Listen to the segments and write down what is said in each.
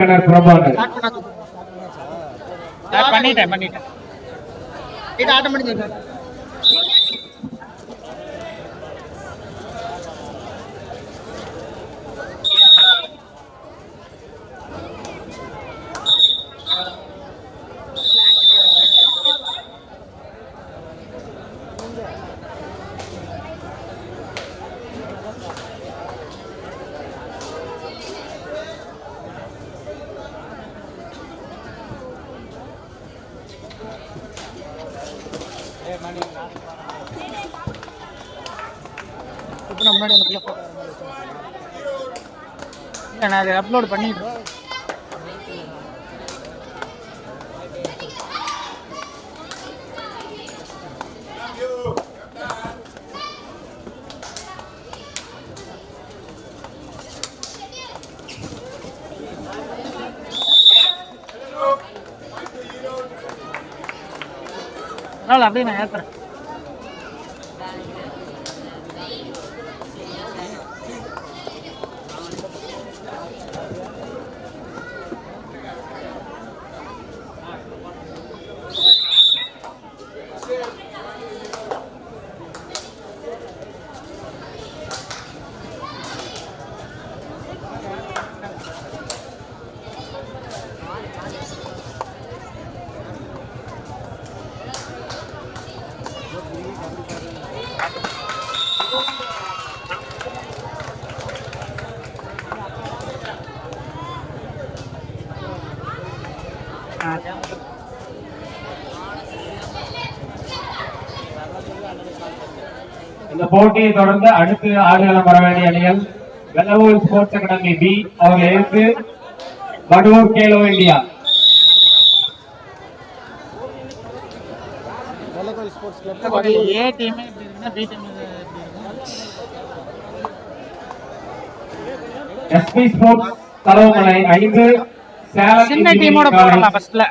பிரபாகர். பண்ணிட்டேன் பண்ணிட்டேன். இது ஆட்டோமேட்டிக் இப்போ நான் முன்னாடி அந்த இல்லை நான் அதை அப்லோட் பண்ணிடுறேன். அதனால அப்படியே நான் ஏற்றுறேன் இந்த போட்டியை தொடர்ந்து அடுத்து ஆடுகளம் வர வேண்டிய அணிகள் வெள்ளவூர் ஸ்போர்ட்ஸ் அகாடமி பி அவர்கள் எதிர்த்து வடுவூர் கேலோ இந்தியா ஏ டீமே B team S P sports Thalavamalai ஐந்து சேலம் சின்ன டீமோட போடலாம் ஃபர்ஸ்ட்ல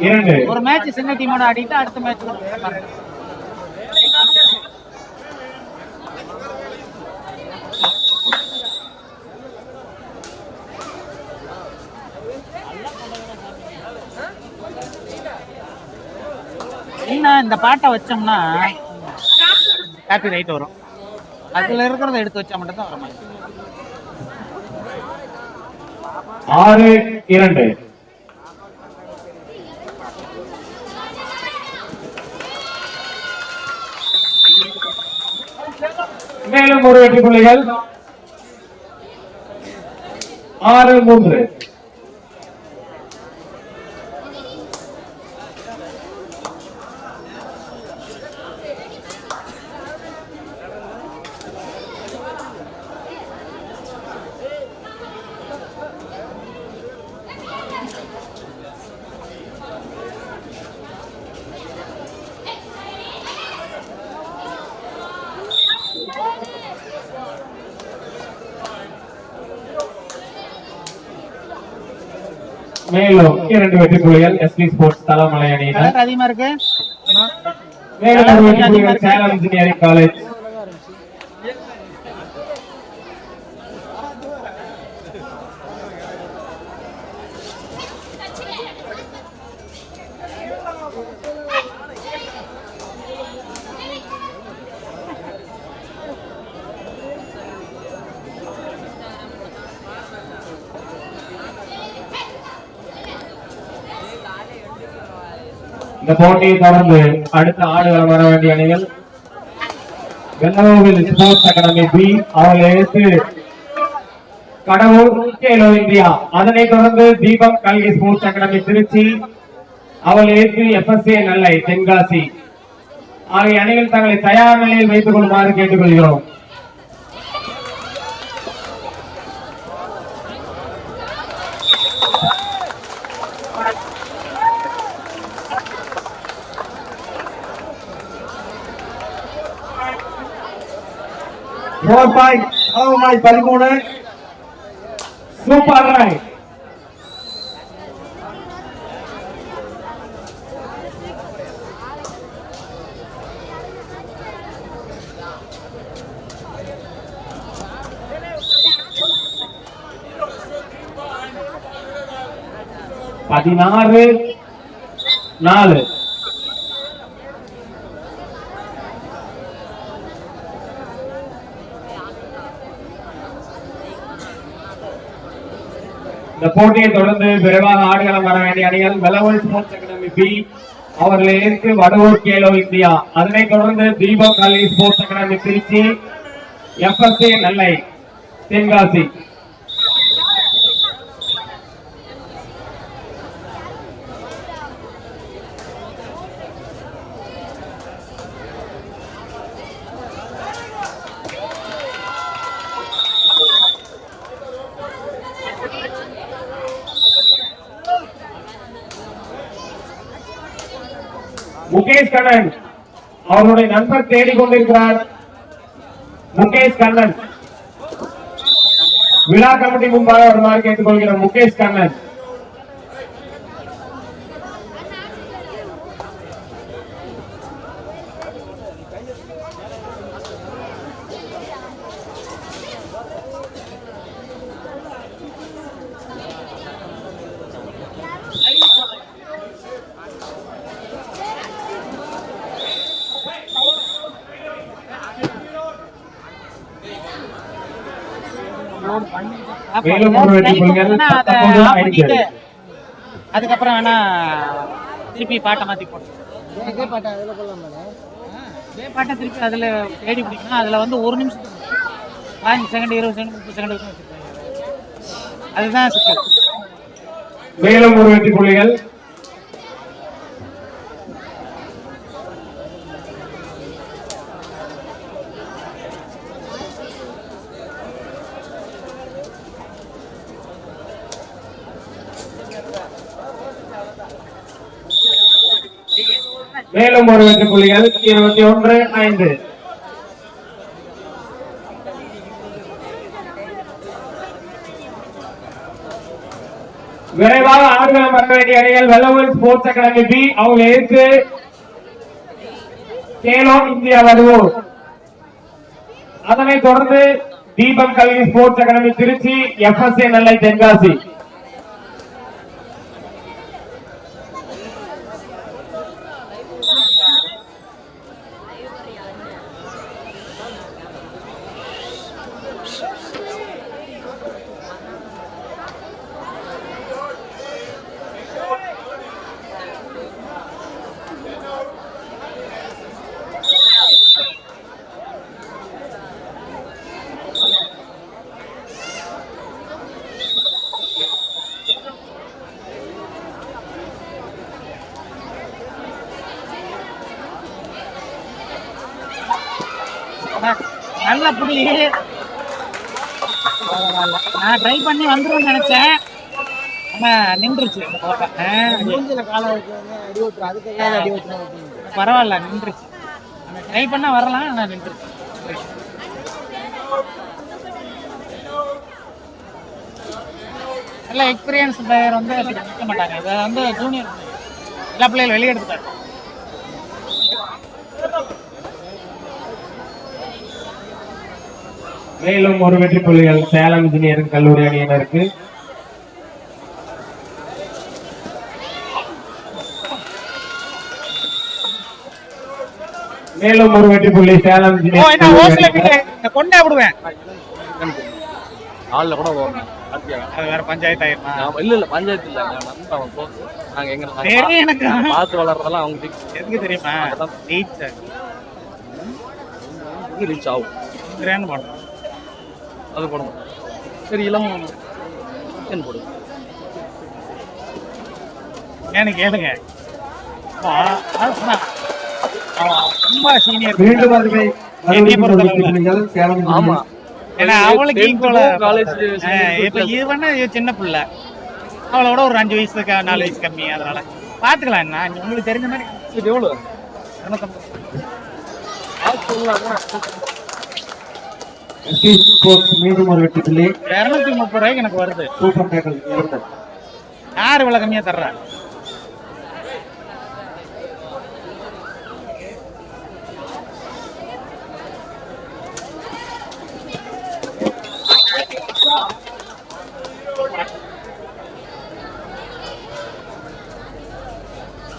இரண்டு. ஒரு மேட்ச் சின்ன டீமோட ஆடிட்டு அடுத்த மேட்ச் இன்னும் இந்த பாட்டை வச்சோம்னா காப்பி ரைட் வரும். அதுல இருக்கிறத எடுத்து வச்சா மட்டும் தான் வர மாதிரி ஆறு இரண்டு. மேலும் ஒரு வெற்றி புள்ளிகள். ஆறு மூன்று. மேலும் இரண்டு வெற்றி புள்ளிகள் எஸ்பி ஸ்போர்ட்ஸ் தலமலை அணியினர் அதிகமா இருக்கு. மேலும் சேலம் இன்ஜினியரிங் காலேஜ் இந்த போட்டியை தொடர்ந்து அடுத்த ஆடுகளம் வர வேண்டிய அணிகள் வெள்ளவோவில் ஸ்போர்ட்ஸ் அகாடமி பி. அவர்களை எடுத்து கடவுள் கேலோ இந்தியா. அதனைத் தொடர்ந்து தீபம் கல்வி ஸ்போர்ட்ஸ் அகாடமி திருச்சி. அவள் எடுத்து எஃப்எஸ்ஏ நெல்லை தென்காசி. ஆகிய அணிகள் தங்களை தயார் நிலையில் வைத்துக் கொள்ளுமாறு கேட்டுக்கொள்கிறோம். ஃபோர் பாயிண்ட் பாயிண்ட் பதிமூணு சூப்பர் ரைட் பதினாறு நாலு இந்த போட்டியை தொடர்ந்து விரைவாக ஆடுகளம் வர வேண்டிய அணிகள் வெலவல் ஸ்போர்ட்ஸ் அகாடமி பி அவர்களை எதிர்த்து வடவூர் கேலோ இந்தியா. அதனைத் தொடர்ந்து Deepak Ali sports academy Tiruchi F S A Nellai Tenkasi. Mukesh Kannan. அவருடைய நண்பர் தேடிக் கொண்டிருக்கிறார் முகேஷ் கண்ணன். விழா கமிட்டி முன்பாக வருமாறு கேட்டுக்கொள்கிறோம் முகேஷ் கண்ணன் மேலும் ஒரு வெற்றி புள்ளிகள் பண்ணா அதை பத்தொன்பது ஆஃப் ஐந்து. பண்ணிட்டு, அதுக்கப்புறம் வேணா திருப்பி பாட்டை மாத்தி போட்டு இதே பாட்டை திருப்பி அதுல தேடி பிடிக்கணும் அதுல வந்து ஒரு நிமிஷம் பாஞ்சு செகண்ட் இருபது செகண்ட் முப்பது செகண்ட் வச்சிருக்காங்க. அதுதான் சிக்கல். மேலும் ஒரு வெற்றி புள்ளிகள். மேலும் ஒரு வெற்றி புள்ளிகள் இருபத்தி ஒன்று ஐந்து. விரைவாக ஆடுகளம் வர வேண்டிய அணிகள் வெள்ளவல் ஸ்போர்ட்ஸ் அகாடமி பி அவங்க எதிர்த்து கேலோ இந்தியா வருவோம் அதனைத் தொடர்ந்து தீபம் கல்வி sports academy Tiruchi F S A Nellai Tenkasi. நல்ல புள்ளி. நான் ட்ரை பண்ணி வந்துடும் நினைச்சேன். ஆனா நின்றுச்சு. இந்த கோட்டை. பரவாயில்ல நின்றுச்சு. ட்ரை பண்ணால் வரலாம் ஆனால் நின்றுச்சு. நல்ல எக்ஸ்பீரியன்ஸ் பிளேயர் வந்து நிற்க மாட்டாங்க இதை வந்து ஜூனியர் எல்லா பிள்ளைகளும் வெளியே எடுத்துட்டாங்க மேலும் ஒரு வெற்றி புள்ளிகள் சேலம் இன்ஜினியரிங் கல்லூரி அணியினருக்கு. மேலும் ஒரு வெற்றி புள்ளி சேலம் ஓ இன்ஜினியரிங் என்ன ஓசில கல்லூரி அணியினர். இந்த கொண்டே விடுவேன். ஆள்ல கூட? அது வேற பஞ்சாயத்து ஆயிருமா? இல்ல இல்ல பஞ்சாயத்து இல்ல. நான் வந்து அவன் போ நாங்க எங்க எனக்கு. பார்த்து வளர்றதெல்லாம் அவங்க. எதுக்கு தெரியுமா? இங்க reach ஆகும். கிராண்ட் போடும் அது போடணும் சரி இளம் chicken போடு ஏன்னு கேளுங்க. ரொம்ப சீனியர் மீண்டும் அதுவே ஆமா. ஏன்னா அவளுக்கு ஈக்குவலா காலேஜ் இப்ப இது பண்ண இது சின்ன பிள்ளை. அவளோட ஒரு அஞ்சு வயசு க- நாலு வயசு கம்மி அதனால. பாத்துக்கலாம் என்ன? உங்களுக்கு தெரிஞ்ச மாதிரி. இது எவ்வளவு? இருநூத்தம்பது. ஸ்போர்ட்ஸ் மீண்டும் ஒரு வெற்றி புள்ளி இருநூத்தி முப்பது ரூபாய்க்கு எனக்கு வருது சூப்பர் டேக்கல் யார் இவ்வளவு கம்மியா தர்றா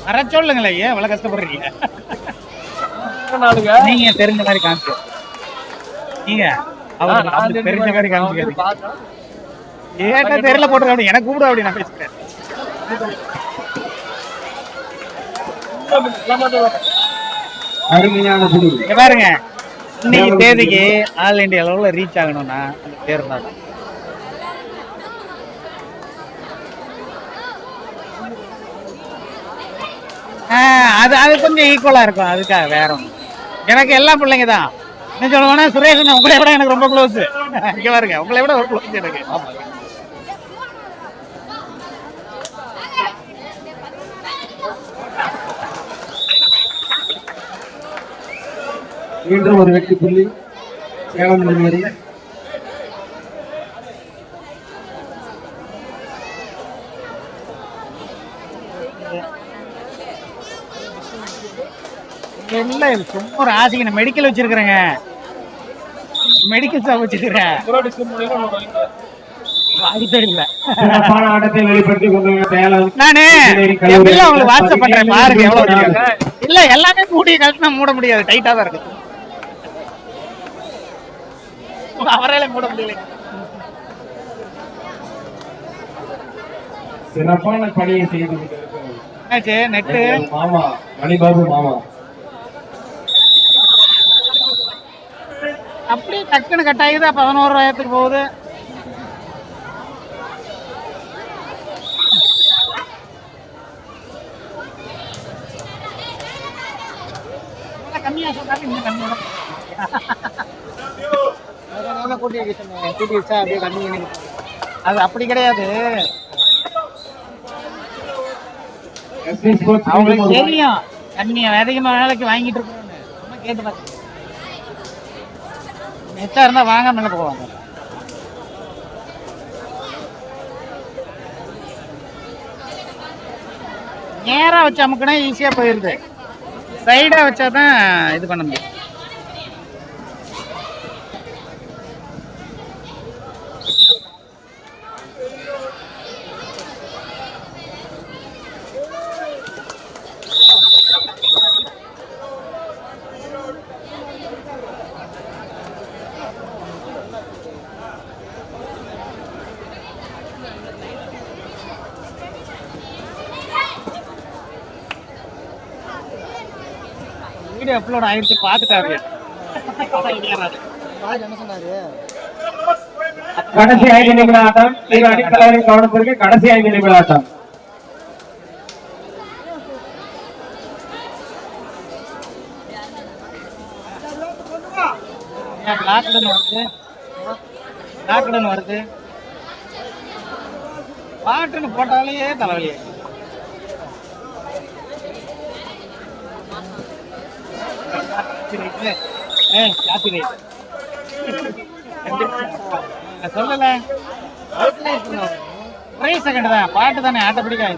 வர சொல்லுங்களேன் ஏன் இவ்வளவு கஷ்டப்படுறீங்க நீங்க தெரிஞ்ச மாதிரி காமிச்சு நீங்க அப்படி தெரிஞ்ச மாதிரி காமிச்சுக்காதீங்க. ஏட்டா தெரியல போட்டு அப்படி? எனக்கு கூப்பிடு அப்படி நான் பேசுறேன் அருமையான பாருங்க. இன்னைக்கு தேதிக்கு ஆல் இந்தியா அளவுல ரீச் ஆகணும்னா அந்த பேர் தான். அது அது கொஞ்சம் ஈக்குவலா இருக்கும். அதுக்காக வேற எனக்கு எல்லா பிள்ளைங்க தான். என்ன சொல்லுவேன்னா சுரேஷ் உங்களை விட எனக்கு ரொம்ப க்ளோஸ் இங்க பாருங்க உங்களை விட ஒரு க்ளோஸ் எனக்கு. மீண்டும் ஒரு வெற்றி புள்ளி. சேலம் நெல்வேலி இல்ல சும்மா ஒரு ஆசைக்கு நான் மெடிக்கல் வச்சிருக்கிறேங்க. மெடிக்கல் ஷாப் வச்சிருக்கிறேன். நானு உங்களுக்கு வாட்ஸ்அப் பண்றேன் பாருங்க எவ்வளவு. இல்ல எல்லாமே மூடி கழட்டினா மூட முடியாது டைட்டா தான் இருக்கு. அவரால மூட முடியல. சிறப்பான பணியை செய்து நெட்டு மாமா மணிபாபு மாமா அப்படியே டக்குன்னு கட் ஆகுதா பதினோரு ரூபாயத்துக்கு போகுது. சொன்னாலும் இன்னும் கம்மியா அது அப்படி கிடையாது. அவங்களுக்கு தெரியும். கண்ணிய அதிகமா வேலைக்கு வாங்கிட்டு இருக்கோம்னு கேட்டு மிச்சம் இருந்தால் வாங்க வாங்காம எங்க போவாங்க நேராக வச்சு அமுக்குனா போயிடுது சைடாக வச்சா தான் இது பண்ண முடியும். வீடியோ அப்லோட் ஆயிடுச்சு பார்த்துட்டாரு. கடைசி ஐந்து நிமிட ஆட்டம். இரு அணித்தலைவரின் கவனத்திற்கு கடைசி ஐந்து நிமிட ஆட்டம். லாக்டவுன் வருது? லாக்டவுன் வருது. பாட்டுன்னு போட்டாலே தலைவலி ஏய் காப்பி நான் சொல்லல. ஒரே செகண்ட் தான். பாட்டு தானே ஆட்டோமேட்டிக்கா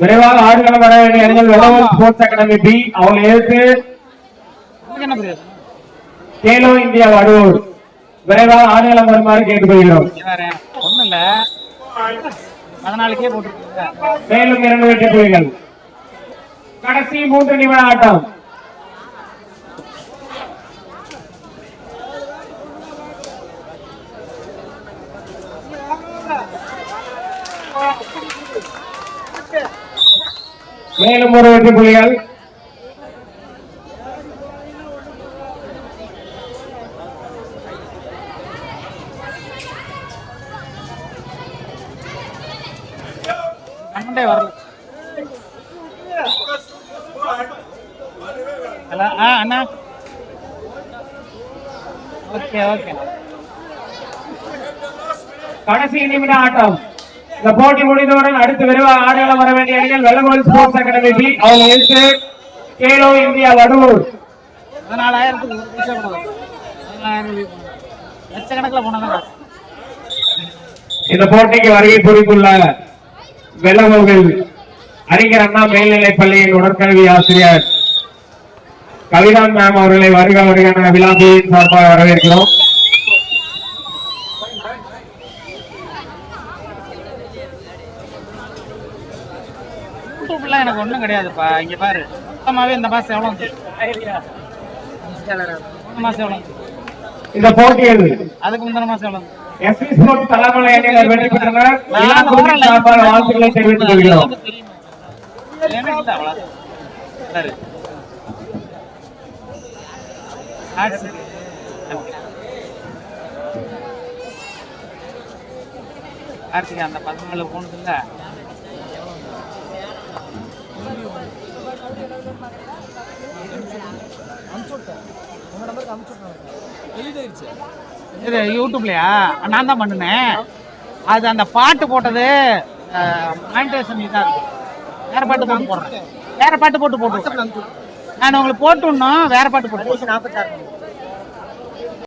விரைவாக ஆடுகளம் வர வேண்டிய அணிகள் வெள்ளவன் ஸ்போர்ட்ஸ் அகாடமி பி அவங்களை எதிர்த்து கேலோ இந்தியா வடுவூர். விரைவாக ஆடுகளம் வருமாறு கேட்டுக்கொள்கிறோம். வேற ஒண்ணும் இல்ல. பதினாலுக்கே போட்டு மேலும் இரண்டு வெற்றி புள்ளிகள். கடைசி மூன்று நிமிட ஆட்டம். மேலும் ஒரு வெற்றி புள்ளிகள். ஓகே. கடைசி நிமிட ஆட்டம். இந்த போட்டி முடிந்தவுடன் அடுத்து விரைவாக ஆடுகளம் வர வேண்டிய அணிகள் வெள்ளகோல் ஸ்போர்ட்ஸ் அகாடமி பி அவங்க எதிர்த்து கேலோ இந்தியா வடுவூர் பதினாலாயிரத்துக்கு லட்சக்கணக்கில் போனதான் இந்த போட்டிக்கு வருகை புரிந்துள்ள வெள்ளகோவில் அறிஞர் அண்ணா மேல்நிலைப் பள்ளியின் உடற்கல்வி ஆசிரியர் கவிதான் மேம் அவர்களை வருக வருக விழாந்தியின் சார்பாக வரவேற்கிறோம். யூடியூப்லாம் எனக்கு ஒன்றும் கிடையாதுப்பா. இங்க பாரு. மொத்தமாகவே இந்த மாதம் எவ்வளவு மாதம் எவ்வளோ இந்த போட்டியில் அதுக்கு முந்தின மாதம் எவ்வளோ எஸ்பி தலைமலை வெற்றி பெற்றனர். வாழ்த்துக்களை தெரிவித்துக் கொள்கிறோம். எனக்கு கார்த்திகா அந்த பசங்களை போனதுங்க இது யூடியூப்லயா? நான் தான் பண்ணினேன். அது அந்த பாட்டு போட்டது மானிட்டேஷன் இதாக இருக்கு. வேற பாட்டு போட்டு போடுறேன். வேற பாட்டு போட்டு போட்டு நான் உங்களுக்கு போட்டுடணும். வேற பாட்டு போட்டு